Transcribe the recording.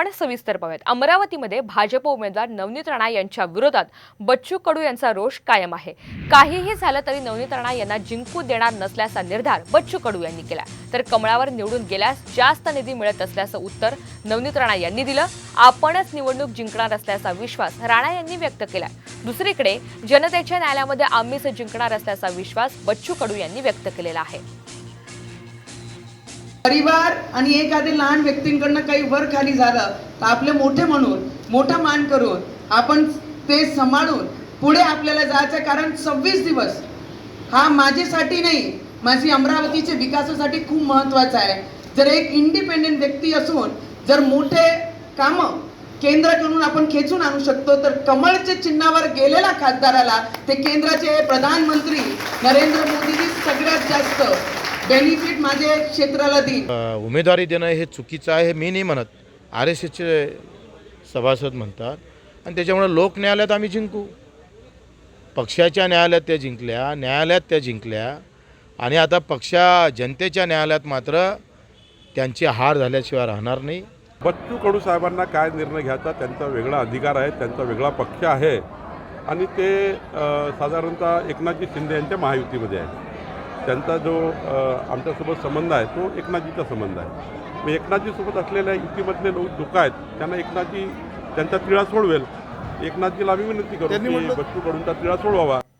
आपण सविस्तर पाहूयात अमरावतीमध्ये भाजप उमेदवार नवनीत राणा यांच्या विरोधात बच्चू कडू यांचा रोष कायम आहे. काहीही झालं तरी नवनीत राणा यांना जिंकू देणार नसल्याचा निर्धार बच्चू कडू यांनी केला. तर कमळावर निवडून गेल्यास जास्त निधी मिळत असल्याचं उत्तर नवनीत राणा यांनी दिलं. आपणच निवडणूक जिंकणार असल्याचा विश्वास राणा यांनी व्यक्त केला. दुसरीकडे जनतेच्या न्यायालयामध्ये आम्हीच जिंकणार असल्याचा विश्वास बच्चू कडू यांनी व्यक्त केलेला आहे. परिवार आणि एखाद्या लहान व्यक्तींकडनं काही वर खाली झालं तर आपले मोठे म्हणून मोठा मान करून आपण ते सांभाळून पुढे आपल्याला जायचं. कारण सव्वीस दिवस हा माझ्यासाठी नाही माझी अमरावतीच्या विकासासाठी खूप महत्त्वाचा आहे. जर एक इंडिपेंडेंट व्यक्ती असून जर मोठे कामं केंद्राकडून आपण खेचून आणू शकतो तर कमळच्या चिन्हावर गेलेल्या खासदाराला ते केंद्राचे प्रधानमंत्री नरेंद्र मोदीजी सगळ्यात जास्त बेनिफिट माझ्या क्षेत्राला देईल. उमेदवारी देणं हे चुकीचं आहे हे मी नाही म्हणत. आर एस एसचे सभासद म्हणतात. आणि त्याच्यामुळे लोक न्यायालयात आम्ही जिंकू. पक्षाच्या न्यायालयात त्या जिंकल्या न्यायालयात त्या जिंकल्या. आणि आता पक्षा जनतेच्या न्यायालयात मात्र त्यांची हार झाल्याशिवाय राहणार नाही. बच्चू कडू साहेबांना काय निर्णय घ्यायचा त्यांचा वेगळा अधिकार आहे त्यांचा वेगळा पक्ष आहे. आणि ते साधारणतः एकनाथजी शिंदे यांच्या महायुतीमध्ये आहे त्यांचा जो आमच्यासोबत संबंध आहे तो एकनाथजीचा संबंध आहे. मग एकनाथजीसोबत असलेल्या युतीमधले लोक लोक आहेत त्यांना एकनाथजी त्यांचा तिळा सोडवेल. एकनाथजीला आम्ही विनंती करू की बच्चू कडूंचा तिळा सोडवावा.